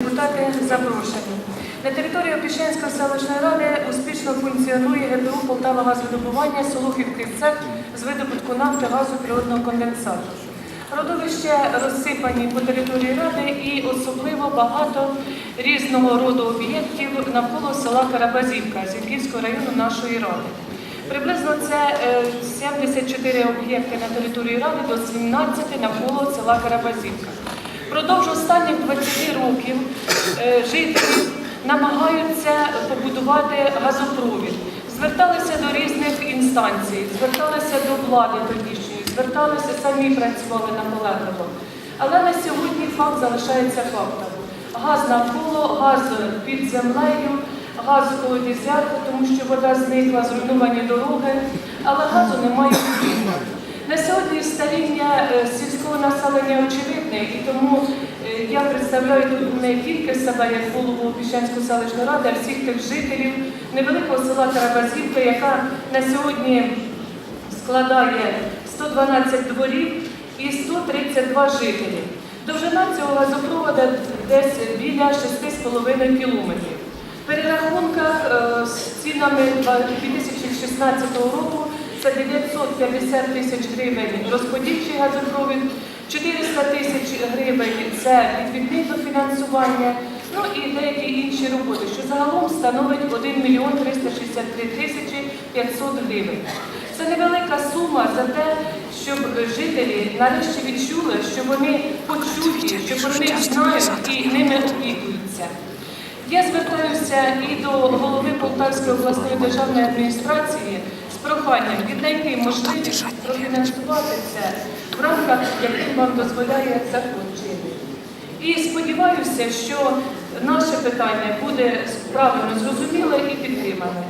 Депутати запрошені. На території Опішенської селищної ради успішно функціонує ГТУ Полтава газовидобування Солохівський цех з видобутку нафти газу природного конденсату. Родовища розсипані по території ради і особливо багато різного роду об'єктів навколо села Карабазівка Зінківського району нашої ради. Приблизно це е, 74 об'єкти на території ради до 17 навколо села Карабазівка. Продовж останніх 20 років е, жителі намагаються побудувати газопровід. Зверталися до різних інстанцій, зверталися до влади тодішньої, зверталися самі працювали наполегливо. Але на сьогодні факт залишається фактом. Газ навколо, газ під землею, газ в колодязях, тому що вода зникла, зруйновані дороги, але газу немає. На сьогодні старіння е, сільського населення очевидне, і тому е, я представляю тут не тільки себе як голову Піщанської селищної ради, а всіх тих жителів невеликого села Карабазівка, яка на сьогодні складає 112 дворів і 132 жителі. Довжина цього газопроводу десь біля 6,5 кілометрів. Перерахунках е, з цінами 2016 року 950 тисяч гривень розподільчий газопровід, 400 тисяч гривень це відвідне дофінансування, ну і деякі інші роботи, що загалом становить 1 мільйон 363 тисячі 500 гривень. Це невелика сума за те, щоб жителі нарешті відчули, що вони почуті, що про них знають і ними опікуються. Я звертаюся і до голови Полтавської обласної державної адміністрації проханням віднайти можливість профінансувати це в рамках, яких вам дозволяє закон чинити. І сподіваюся, що наше питання буде правильно зрозуміле і підтримане.